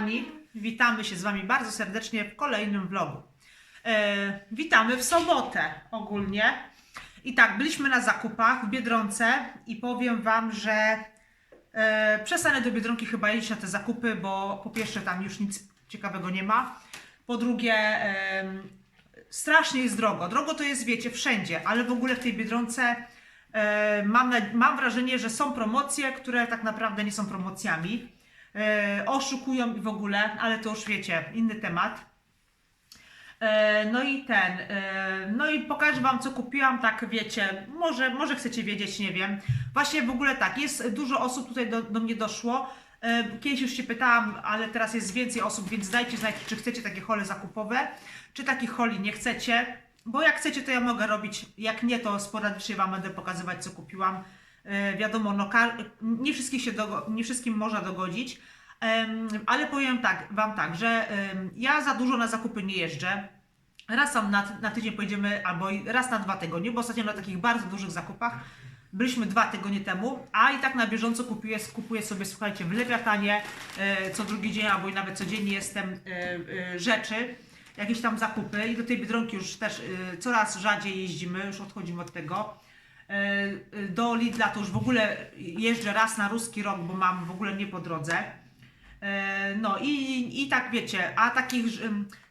kochani, witamy się z Wami bardzo serdecznie w kolejnym vlogu. E, witamy w sobotę ogólnie. I tak, byliśmy na zakupach w Biedronce i powiem Wam, że e, przestanę do Biedronki chyba jeździć na te zakupy, bo po pierwsze tam już nic ciekawego nie ma. Po drugie, strasznie jest drogo. Drogo to jest, wiecie, wszędzie, ale w ogóle w tej Biedronce e, mam, mam wrażenie, że są promocje, które tak naprawdę nie są promocjami. E, oszukują i w ogóle, ale to już wiecie, inny temat. E, no i ten, e, no i pokażę Wam, co kupiłam, tak wiecie, może, może chcecie wiedzieć, nie wiem. Właśnie w ogóle tak, jest dużo osób tutaj do, do mnie doszło. Kiedyś już się pytałam, ale teraz jest więcej osób, więc dajcie znać, czy chcecie takie hole zakupowe, czy takich holi nie chcecie. Bo jak chcecie, to ja mogę robić, jak nie, to sporadycznie Wam będę pokazywać, co kupiłam. E, wiadomo, no, nie, wszystkich się nie wszystkim można dogodzić, ale powiem tak, Wam tak, że ja za dużo na zakupy nie jeżdżę. Raz tam na, na tydzień pojedziemy, albo raz na dwa tygodnie, bo ostatnio na takich bardzo dużych zakupach byliśmy dwa tygodnie temu, a i tak na bieżąco kupuję, kupuję sobie, słuchajcie, w Lewiatanie e, co drugi dzień, albo i nawet codziennie jestem e, rzeczy, jakieś tam zakupy i do tej Biedronki już też coraz rzadziej jeździmy, już odchodzimy od tego. E, e, Do Lidla to już w ogóle jeżdżę raz na ruski rok, bo mam w ogóle nie po drodze. E, No i, i tak wiecie, a takich,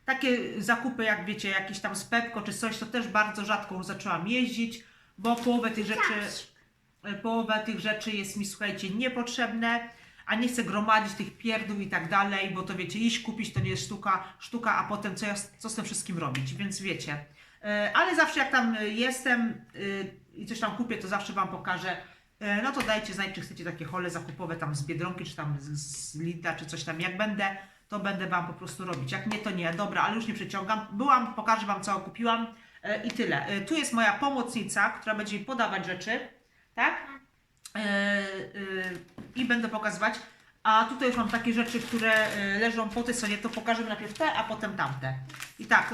takie zakupy jak wiecie, jakieś tam z Pepko czy coś, to też bardzo rzadko zaczęłam jeździć, bo połowę tych rzeczy, połowę tych rzeczy jest mi, słuchajcie, niepotrzebne, a nie chcę gromadzić tych pierdół i tak dalej, bo to wiecie, iść kupić to nie jest sztuka, sztuka a potem co, ja, z- co z tym wszystkim robić, więc wiecie. Ale zawsze jak tam jestem i coś tam kupię, to zawsze Wam pokażę, E, no to dajcie znać, czy chcecie takie hole zakupowe tam z Biedronki, czy tam z, z Lidla, czy coś tam. Jak będę, to będę Wam po prostu robić. Jak nie, to nie. Dobra, ale już nie przeciągam. Byłam, pokażę Wam, co kupiłam e, i tyle. E, tu jest moja pomocnica, która będzie mi podawać rzeczy, tak? I będę pokazywać. A tutaj już mam takie rzeczy, które leżą po tej stronie. To pokażę najpierw te, a potem tamte. I tak,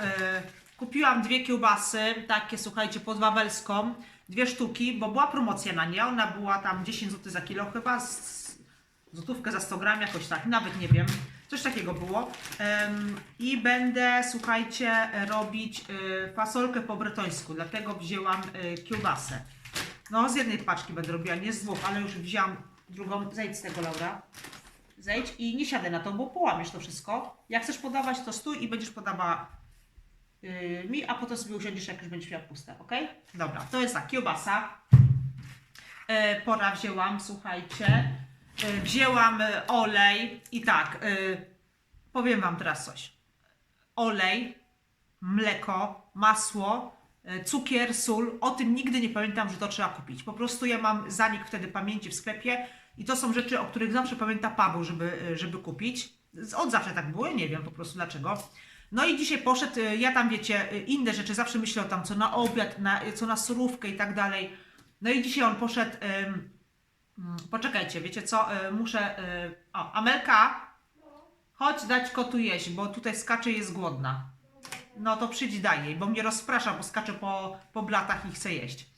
kupiłam dwie kiełbasy, takie słuchajcie, pod wawelską. Dwie sztuki, bo była promocja na nie. Ona była tam 10 zł za kilo chyba. Z, złotówkę za 100 gram, jakoś tak, nawet nie wiem. Coś takiego było. I będę, słuchajcie, robić y, fasolkę po bretońsku, dlatego wzięłam y, kiełbasę. No, z jednej paczki będę robiła, nie z dwóch, ale już wzięłam drugą. Zejdź z tego, Laura. Zejdź i nie siadę na to, bo połamiesz to wszystko. Jak chcesz podawać, to stój i będziesz podawała mi, a potem sobie usiądziesz, jak już będziesz miała puste, ok? Dobra, to jest tak, kiełbasa. E, pora wzięłam, słuchajcie. E, wzięłam olej i tak, powiem Wam teraz coś. Olej, mleko, masło, cukier, sól. O tym nigdy nie pamiętam, że to trzeba kupić. Po prostu ja mam zanik wtedy pamięci w sklepie i to są rzeczy, o których zawsze pamięta Paweł, żeby, żeby kupić. Od zawsze tak było, nie wiem po prostu dlaczego. No i dzisiaj poszedł, e, ja tam wiecie, e, inne rzeczy, zawsze myślę o tam co na obiad, na, co na surówkę i tak dalej. No i dzisiaj on poszedł, mm, poczekajcie, wiecie co, e, muszę, o, Amelka, chodź dać kotu jeść, bo tutaj skacze jest głodna. No to przyjdź daj jej, bo mnie rozprasza, bo skacze po, po blatach i chce jeść.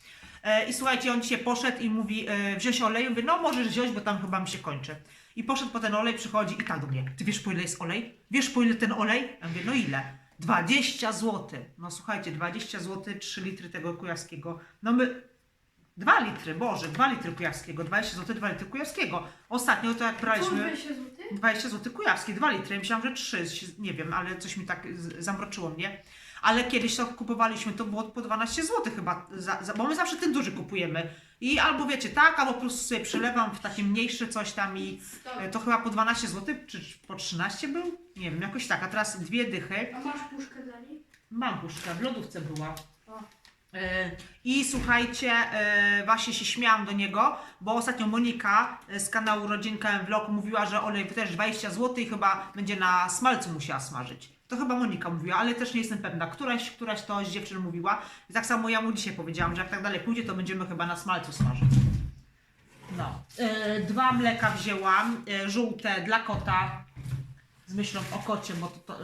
E, I słuchajcie, on dzisiaj poszedł i mówi, wziąć olej, mówię, no możesz wziąć, bo tam chyba mi się kończy. I poszedł po ten olej, przychodzi i tak do mnie, ty wiesz po ile jest olej? Wiesz po ile ten olej? Ja mówię, no ile? 20 zł. No słuchajcie, 20 zł, 3 litry tego kujawskiego. No my, 2 litry, Boże, 2 litry kujawskiego, 20 zł, 2 litry kujawskiego. Ostatnio to jak braliśmy... 20 zł? 20 zł kujawskie, 2 litry. Ja myślałam, że 3, się- nie wiem, ale coś mi tak zamroczyło mnie. Ale kiedyś to kupowaliśmy, to było po 12 zł chyba, za, za, bo my zawsze ten duży kupujemy. I albo wiecie, tak, albo po prostu sobie przelewam w takie mniejsze coś tam i e, to chyba po 12 zł, czy po 13 był? Nie wiem, jakoś tak, a teraz dwie dychy. A masz puszkę dla niej? Mam puszkę, w lodówce była. O. E, I słuchajcie, e, właśnie się śmiałam do niego, bo ostatnio Monika z kanału Rodzinka Vlog mówiła, że olej też 20 zł i chyba będzie na smalcu musiała smażyć. To chyba Monika mówiła, ale też nie jestem pewna. Któraś, któraś to z dziewczyn mówiła. Tak samo ja mu dzisiaj powiedziałam, że jak tak dalej pójdzie, to będziemy chyba na smalcu smażyć. No. E, dwa mleka wzięłam, e, żółte dla kota, z myślą o kocie, bo to, to e,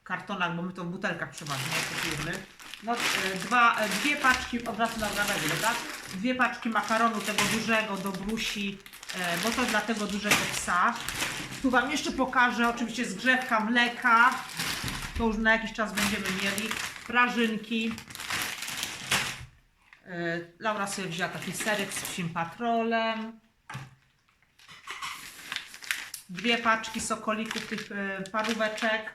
w kartonach, bo my to w butelkach przeważnie kupujemy. No, e, dwa, e, dwie paczki, od razu na dobra? Dwie paczki makaronu tego dużego do brusi bo to dla tego dużego psa. Tu Wam jeszcze pokażę, oczywiście zgrzewka mleka, to już na jakiś czas będziemy mieli, prażynki. E, Laura sobie wzięła taki serek z psim patrolem. Dwie paczki sokolików, tych e, paróweczek.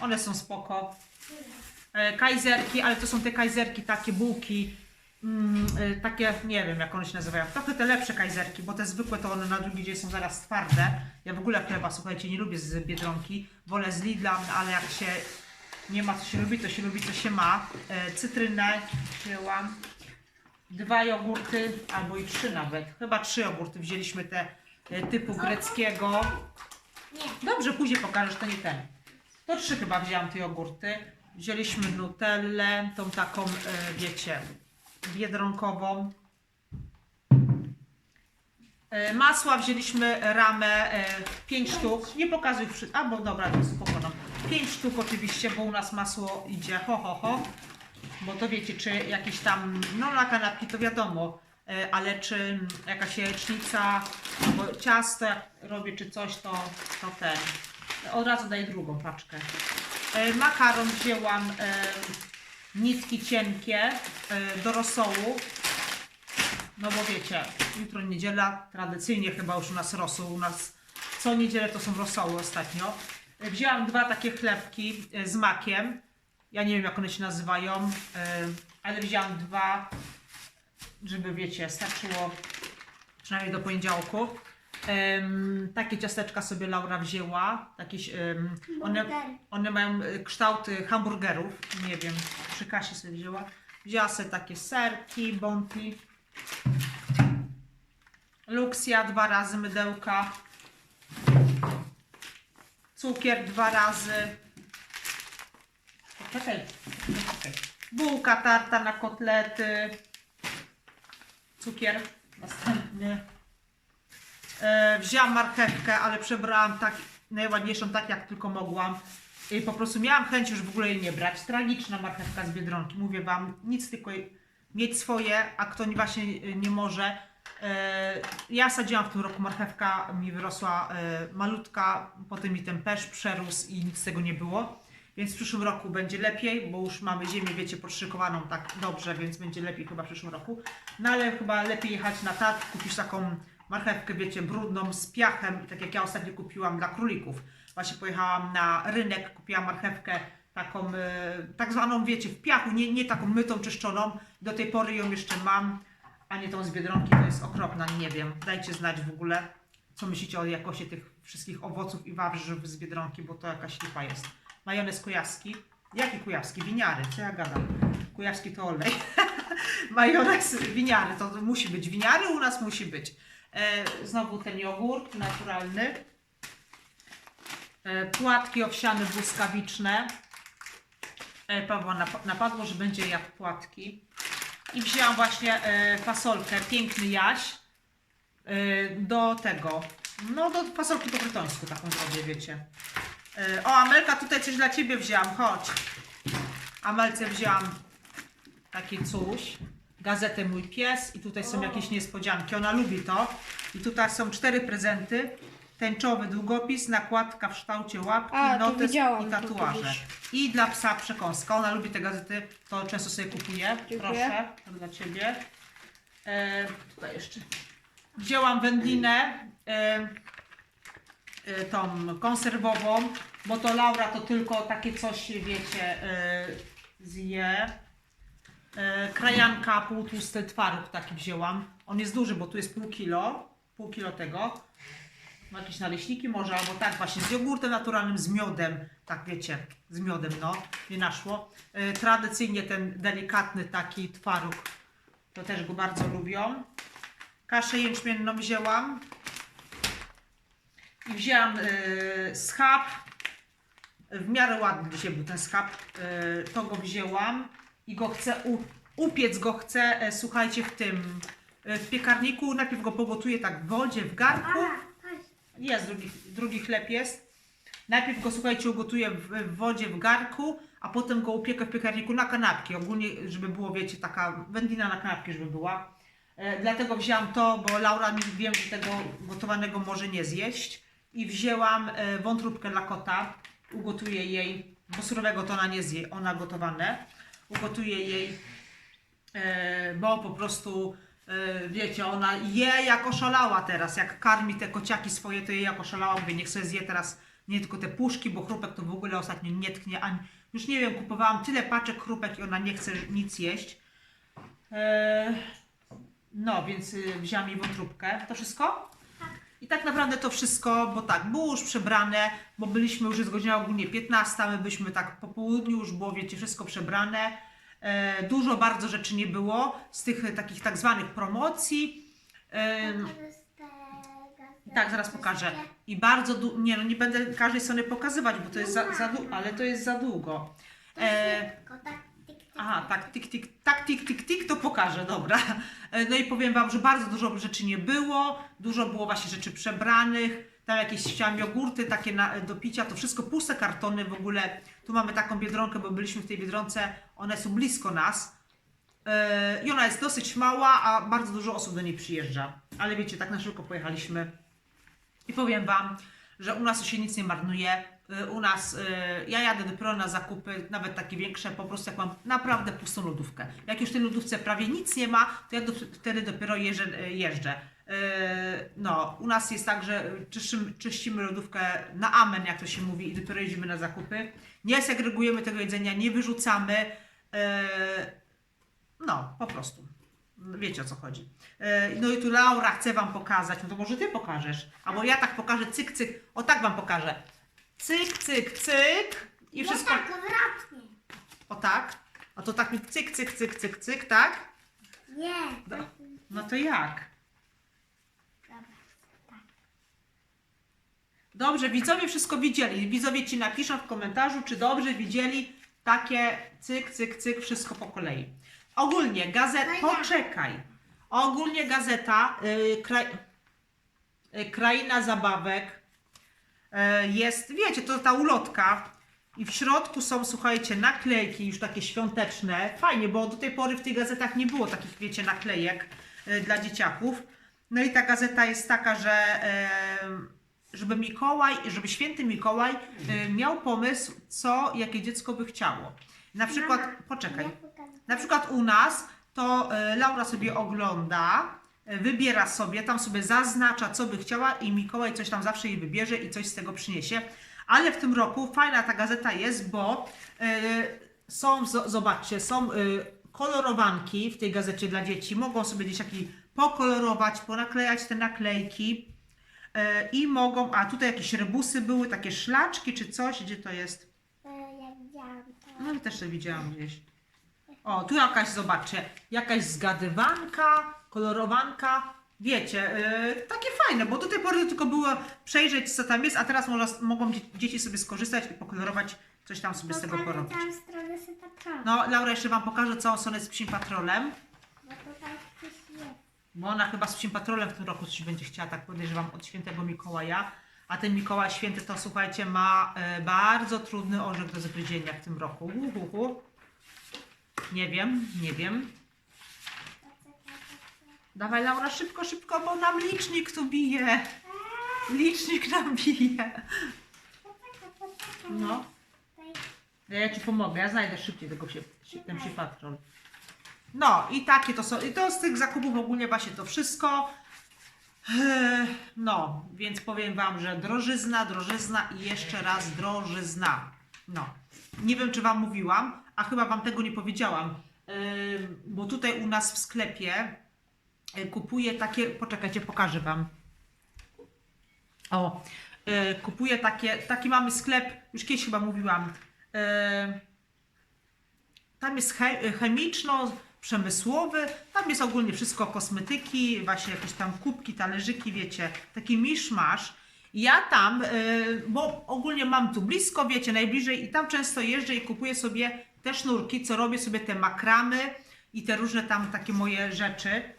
One są spoko. E, Kajzerki, ale to są te kajzerki, takie bułki, mm, e, takie, nie wiem jak one się nazywają. Trochę te lepsze kajzerki, bo te zwykłe to one na drugi dzień są zaraz twarde. Ja w ogóle chleba, słuchajcie, nie lubię z Biedronki. Wolę z Lidla, ale jak się nie ma co się lubi, to się lubi co się ma. E, Cytrynę wzięłam. Dwa jogurty, albo i trzy nawet. Chyba trzy jogurty wzięliśmy te e, typu greckiego. Dobrze, później pokażesz, to nie ten. To trzy chyba wzięłam te jogurty. Wzięliśmy nutellę, tą taką, e, wiecie, biedronkową. E, Masła wzięliśmy ramę 5 sztuk. Nie pokazuj wszystkich. A bo dobra, to jest spoko. No. 5 sztuk oczywiście, bo u nas masło idzie ho ho ho. Bo to wiecie, czy jakieś tam, no na kanapki to wiadomo, e, ale czy jakaś jajecznica, albo ciasto jak robię, czy coś, to, to ten. Od razu daję drugą paczkę. E, Makaron wzięłam e, nitki cienkie e, do rosołu. No bo wiecie, jutro niedziela, tradycyjnie chyba już u nas rosół, u nas co niedzielę to są rosoły ostatnio. E, Wzięłam dwa takie chlebki e, z makiem. Ja nie wiem jak one się nazywają, ale wzięłam dwa, żeby wiecie, starczyło przynajmniej do poniedziałku. Em, takie ciasteczka sobie Laura wzięła. Takie, em, one, Burger. one mają e, kształty hamburgerów. Nie wiem, przy kasie sobie wzięła. Wzięła sobie takie serki, bounty. Luxia dwa razy mydełka. Cukier dwa razy. Poczekaj, poczekaj. Bułka tarta na kotlety. Cukier następny. E, wzięłam marchewkę, ale przebrałam tak najładniejszą, tak jak tylko mogłam. I po prostu miałam chęć już w ogóle jej nie brać. Tragiczna marchewka z Biedronki. Mówię Wam, nic tylko mieć swoje, a kto nie- właśnie nie może. E, ja sadziłam w tym roku marchewka, mi wyrosła e, malutka, potem mi ten pesz przerósł i nic z tego nie było. Więc w przyszłym roku będzie lepiej, bo już mamy ziemię, wiecie, podszykowaną tak dobrze, więc będzie lepiej chyba w przyszłym roku. No ale chyba lepiej jechać na targ, kupić taką marchewkę, wiecie, brudną, z piachem, tak jak ja ostatnio kupiłam dla królików. Właśnie pojechałam na rynek, kupiłam marchewkę taką, e, tak zwaną, wiecie, w piachu, nie, nie taką mytą, czyszczoną. Do tej pory ją jeszcze mam, a nie tą z Biedronki, to jest okropna, nie wiem. Dajcie znać w ogóle, co myślicie o jakości tych wszystkich owoców i warzyw z Biedronki, bo to jakaś lipa jest. Majonez kujawski. Jaki kujawski? Winiary, co ja gadam? Kujawski to olej. Majonez winiary, to musi być. Winiary u nas musi być. E, znowu ten jogurt naturalny. E, płatki owsiane błyskawiczne. E, Pawła nap- napadło, że będzie jadł płatki. I wzięłam właśnie fasolkę, piękny jaś. Do tego, no do fasolki po brytońsku taką zrobię, wiecie. O, Amelka, tutaj coś dla Ciebie wzięłam, chodź. Amelce wzięłam takie coś, gazetę Mój Pies i tutaj są jakieś niespodzianki, ona lubi to. I tutaj są cztery prezenty, tęczowy długopis, nakładka w kształcie łapki, A, to notes widziałam i to tatuaże. kiedyś. I dla psa przekąska, ona lubi te gazety, to często sobie kupuje. Dziękuję. Proszę, to dla Ciebie. E, tutaj jeszcze. Wzięłam wędlinę, e, e, tą konserwową, bo to Laura to tylko takie coś, wiecie, e, zje. E, krajanka półtłusty twaróg taki wzięłam. On jest duży, bo tu jest pół kilo, pół kilo tego. Jakieś naleśniki może, albo tak właśnie z jogurtem naturalnym, z miodem, tak wiecie, z miodem, no, nie naszło. E, tradycyjnie ten delikatny taki twaróg, to też go bardzo lubią. Kaszę jęczmienną wzięłam. I wzięłam e, schab. W miarę ładny dzisiaj był ten schab. E, to go wzięłam i go chcę u, upiec go chcę, e, słuchajcie, w tym e, w piekarniku. Najpierw go pogotuję tak w wodzie, w garnku. Jest, drugi, drugi chleb jest. Najpierw go, słuchajcie, ugotuję w, w wodzie, w garku, a potem go upiekę w piekarniku na kanapki. Ogólnie, żeby było, wiecie, taka wędlina na kanapki, żeby była. E, dlatego wzięłam to, bo Laura mi wiem, że tego gotowanego może nie zjeść. I wzięłam e, wątróbkę dla kota. Ugotuję jej, bo surowego to ona nie zje, ona gotowane. Ugotuję jej, e, bo po prostu, e, wiecie, ona je jak oszalała teraz. Jak karmi te kociaki swoje, to je jak oszalała. Mówię, niech sobie zje teraz nie tylko te puszki, bo chrupek to w ogóle ostatnio nie tknie. Ani, już nie wiem, kupowałam tyle paczek chrupek i ona nie chce nic jeść. E, no, więc y, wzięłam jej wątróbkę. To wszystko? I tak naprawdę to wszystko, bo tak, było już przebrane, bo byliśmy już, jest godzina ogólnie 15, my byliśmy tak po południu, już było, wiecie, wszystko przebrane. E, dużo bardzo rzeczy nie było z tych e, takich tak zwanych promocji. Em, tak, zaraz pokażę. I bardzo, du- nie no, nie będę każdej strony pokazywać, bo to jest za, za długo, ale to jest za długo. E, Aha, tak, tik, tik, tak, tik, tik, tik, to pokażę, dobra. E, No i powiem Wam, że bardzo dużo rzeczy nie było, dużo było właśnie rzeczy przebranych, tam jakieś chciałam jogurty takie na, do picia, to wszystko puste kartony w ogóle. Tu mamy taką biedronkę, bo byliśmy w tej biedronce, one są blisko nas. E, I ona jest dosyć mała, a bardzo dużo osób do niej przyjeżdża. Ale wiecie, tak na szybko pojechaliśmy. I powiem Wam, że u nas się nic nie marnuje. Y, U nas, y, ja jadę dopiero na zakupy, nawet takie większe, po prostu jak mam naprawdę pustą lodówkę. Jak już w tej lodówce prawie nic nie ma, to ja do, wtedy dopiero jeżdżę. y, jeżdżę. No, u nas jest tak, że czyszczymy, czyścimy lodówkę na amen, jak to się mówi, i dopiero jedziemy na zakupy. Nie segregujemy tego jedzenia, nie wyrzucamy. No, po prostu. Wiecie o co chodzi. No i tu Laura chce Wam pokazać, no to może Ty pokażesz. Albo ja tak pokażę, cyk, cyk. O tak Wam pokażę. Cyk, cyk, cyk. I wszystko. tak odwrotnie. O tak. A to tak mi cyk, cyk, cyk, cyk, cyk, tak? Nie. No, no to jak? Dobra. Tak. Dobrze, widzowie wszystko widzieli. Widzowie Ci napiszą w komentarzu, czy dobrze widzieli takie cyk, cyk, cyk, wszystko po kolei. Ogólnie gazeta, No ja. poczekaj. Ogólnie gazeta, y, kraj, y, Kraina Zabawek jest, wiecie, to ta ulotka i w środku są, słuchajcie, naklejki już takie świąteczne. Fajnie, bo do tej pory w tych gazetach nie było takich, wiecie, naklejek y, dla dzieciaków. No i ta gazeta jest taka, że em, żeby Mikołaj, żeby święty Mikołaj miał pomysł, co jakie dziecko by chciało. Na przykład, poczekaj, na przykład u nas to Laura sobie ogląda, wybiera sobie, tam sobie zaznacza, co by chciała i Mikołaj coś tam zawsze jej wybierze i coś z tego przyniesie. Ale w tym roku fajna ta gazeta jest, bo y, są, zobaczcie, są y, kolorowanki w tej gazecie dla dzieci. Mogą sobie dzieciaki pokolorować, ponaklejać te naklejki. y, I mogą, a tutaj jakieś rebusy były, takie szlaczki czy coś, gdzie to jest? E, Ja widziałam to. No ja też to widziałam gdzieś. O, tu jakaś, zobaczcie, jakaś zgadywanka, kolorowanka. Wiecie, yy, takie fajne, bo do tej pory tylko było przejrzeć, co tam jest, a teraz można, mogą dzie- dzieci sobie skorzystać i pokolorować, coś tam sobie z tego Pokażę porobić. całą stronę sypaczową. No, Laura jeszcze Wam pokaże, co są z Psim Patrolem, Bo tutaj coś jest. bo ona chyba z Psim Patrolem w tym roku coś będzie chciała, tak podejrzewam, od świętego Mikołaja. A ten Mikołaj Święty to, słuchajcie, ma e, bardzo trudny orzech do zgryzienia w tym roku. Uhuhu. Nie wiem, nie wiem. Dawaj Laura, szybko, szybko, bo nam licznik tu bije. Licznik nam bije. No, ja Ci pomogę, ja znajdę szybciej tego się, ten się patrol. No i takie to są, i to z tych zakupów ogólnie właśnie to wszystko. Eee, No, więc powiem Wam, że drożyzna, drożyzna i jeszcze raz drożyzna. No, nie wiem czy Wam mówiłam, a chyba Wam tego nie powiedziałam, Eee, bo tutaj u nas w sklepie kupuję takie, poczekajcie, pokażę Wam. O, e, kupuję takie, taki mamy sklep, już kiedyś chyba mówiłam. E, tam jest che, chemiczno, przemysłowy, tam jest ogólnie wszystko kosmetyki, właśnie jakieś tam kubki, talerzyki, wiecie, taki miszmasz. Ja tam, e, bo ogólnie mam tu blisko, wiecie, najbliżej i tam często jeżdżę i kupuję sobie te sznurki, co robię sobie te makramy i te różne tam takie moje rzeczy.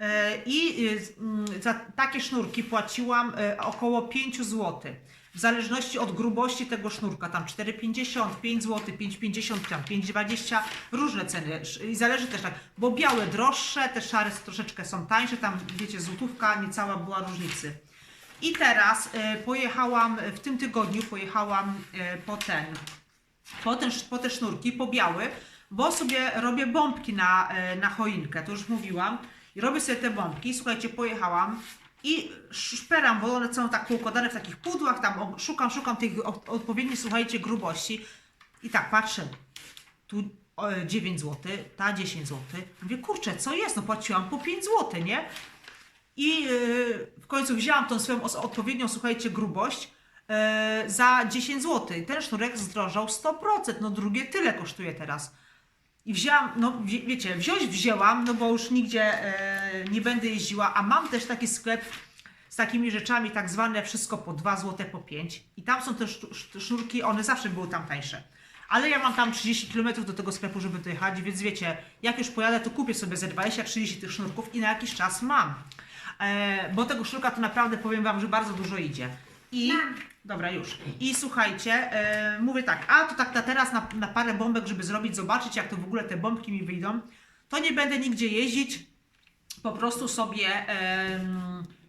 E, I y, mm, za takie sznurki płaciłam e, około 5 zł. W zależności od grubości tego sznurka, tam 4,50, 5 zł, 5,50, tam 5,20, różne ceny. I zależy też tak, bo białe droższe, te szare troszeczkę są tańsze, tam wiecie, złotówka niecała była różnicy. I teraz e, pojechałam, w tym tygodniu pojechałam po ten, po, ten, po te sznurki, po biały, bo sobie robię bombki na, na choinkę, to już mówiłam. I robię sobie te bombki, słuchajcie, pojechałam i szperam, bo one są tak poukładane w takich pudłach, tam szukam, szukam tych o- odpowiedniej, słuchajcie, grubości. I tak patrzę, tu o, 9 zł, ta 10 zł. Mówię, kurczę, co jest? No płaciłam po 5 zł, nie? I yy, w końcu wzięłam tą swoją odpowiednią, słuchajcie, grubość yy, za 10 zł. Ten sznurek zdrożał 100%, no drugie tyle kosztuje teraz. I wzięłam, no wie, wiecie, wziąć wzięłam, no bo już nigdzie e, nie będę jeździła, a mam też taki sklep z takimi rzeczami, tak zwane wszystko po 2 zł, po 5. I tam są te sznurki, one zawsze były tam tańsze. Ale ja mam tam 30 km do tego sklepu, żeby dojechać, więc wiecie, jak już pojadę, to kupię sobie ze 20-30 tych sznurków i na jakiś czas mam. E, bo tego sznurka to naprawdę powiem Wam, że bardzo dużo idzie. I dobra, już. I słuchajcie, e, mówię tak, a to tak na teraz na, na parę bombek, żeby zrobić, zobaczyć, jak to w ogóle te bombki mi wyjdą, to nie będę nigdzie jeździć, po prostu sobie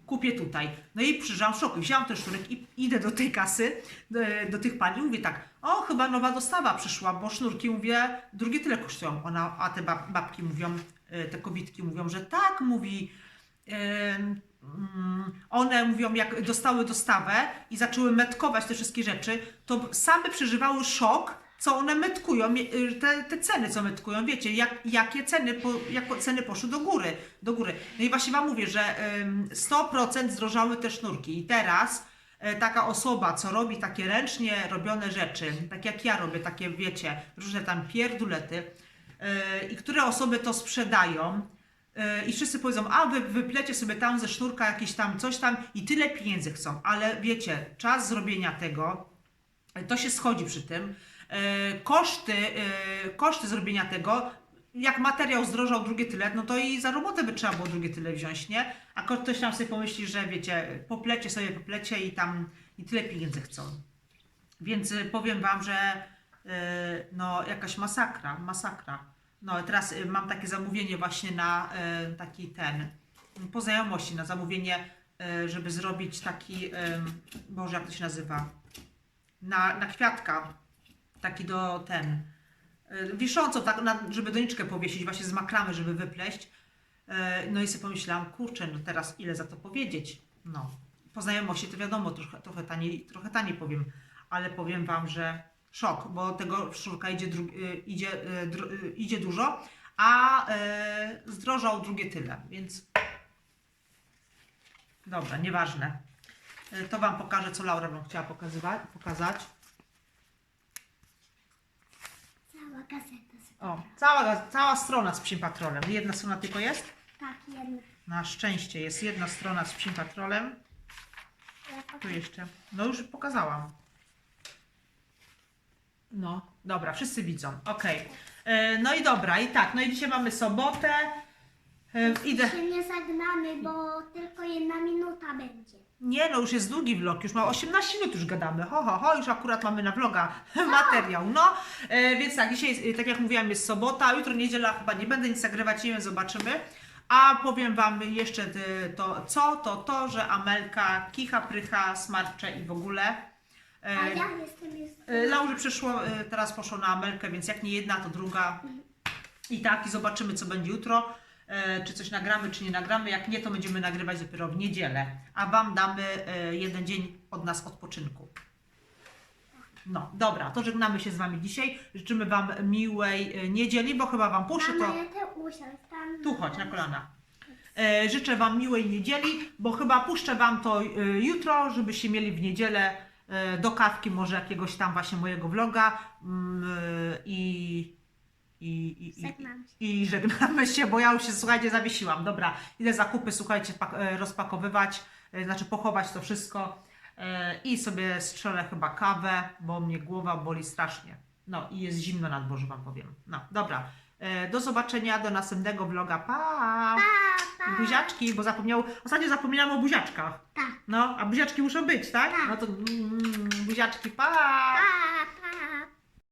kupię tutaj. No i przyjrzałam w szoku. Wzięłam ten sznurek i idę do tej kasy, do, do tych pani, mówię tak, o chyba nowa dostawa przyszła, bo sznurki, mówię, drugie tyle kosztują. Ona, a te bab, babki mówią, e, te kobietki mówią, że tak, mówi, one mówią, jak dostały dostawę i zaczęły metkować te wszystkie rzeczy, to same przeżywały szok, co one metkują, y, te, te ceny, co metkują, wiecie, jak, jakie ceny, po, jak ceny poszły do góry, do góry. No i właśnie Wam mówię, że ym, 100% zdrożały te sznurki i teraz e, taka osoba, co robi takie ręcznie robione rzeczy, tak jak ja robię, takie wiecie, różne tam pierdulety e, i które osoby to sprzedają, i wszyscy powiedzą, a wy wyplecie sobie tam ze sznurka jakieś tam coś tam i tyle pieniędzy chcą, ale wiecie, czas zrobienia tego, e, to się schodzi przy tym, E, koszty, koszty zrobienia tego, jak materiał zdrożał drugie tyle, no to i za robotę by trzeba było drugie tyle wziąć, nie? A ktoś tam sobie pomyśli, że wiecie, poplecie sobie poplecie i tam i tyle pieniędzy chcą. Więc y, powiem Wam, że y, no jakaś masakra, masakra. No teraz y, mam takie zamówienie właśnie na y, taki ten, po znajomości, na zamówienie, y, żeby zrobić taki, Boże jak to się nazywa, na, na kwiatka, taki do ten, wiszącą, tak, na, żeby doniczkę powiesić właśnie z makramy, żeby wypleść. No i sobie pomyślałam, kurczę, no teraz ile za to powiedzieć? No, po znajomości to wiadomo, trochę, trochę, taniej, trochę taniej powiem, ale powiem Wam, że szok, bo tego szurka idzie, y, idzie, y, y, idzie dużo, a zdrożał drugie tyle, więc dobra, nieważne. To Wam pokażę, co Laura Wam chciała pokazywać, pokazać. Cała gazeta. O, cała, cała strona z psim patrolem. Jedna strona tylko jest? Tak, jedna. Na szczęście jest jedna strona z psim patrolem. Tu jeszcze. No już pokazałam. No, dobra, wszyscy widzą. Okej. E, No i dobra, i tak, no i dzisiaj mamy sobotę. E, Idę. Się nie zagnamy, bo tylko jedna minuta będzie. Nie, no już jest długi vlog, już ma 18 minut już gadamy. Ho, ho, ho, już akurat mamy na vloga materiał. No, e, więc tak, dzisiaj, e, tak jak mówiłam, jest sobota, jutro niedziela, chyba nie będę nic nagrywać, nie wiem, zobaczymy. A powiem Wam jeszcze e, to, co, to to, że Amelka kicha, prycha, smarcze i w ogóle. E, A ja jestem już... E, Laurze przyszło, e, teraz poszło na Amelkę, więc jak nie jedna, to druga. I tak, i zobaczymy, co będzie jutro. E, Czy coś nagramy, czy nie nagramy. Jak nie, to będziemy nagrywać dopiero w niedzielę. A Wam damy jeden dzień od nas odpoczynku. No, dobra, to żegnamy się z Wami dzisiaj. Życzymy Wam miłej niedzieli, bo chyba Wam puszę to. Tu chodź na kolana. Życzę Wam miłej niedzieli, bo chyba puszczę Wam to jutro, żebyście mieli w niedzielę do kawki może jakiegoś tam właśnie mojego vloga mm, e, i, i, i, i, i żegnamy się, bo ja już się, słuchajcie, zawiesiłam. Dobra, idę zakupy, słuchajcie, e, rozpakowywać, e, znaczy pochować to wszystko e, i sobie strzelę chyba kawę, bo mnie głowa boli strasznie. No i jest zimno na dworzu, Wam powiem. No, dobra. E, do zobaczenia, do następnego vloga. Pa! Pa, pa. Buziaczki, bo zapomniał, ostatnio zapomniałam o buziaczkach. Tak. No, a buziaczki muszą być, tak? Tak. No to mm, buziaczki, pa! Pa.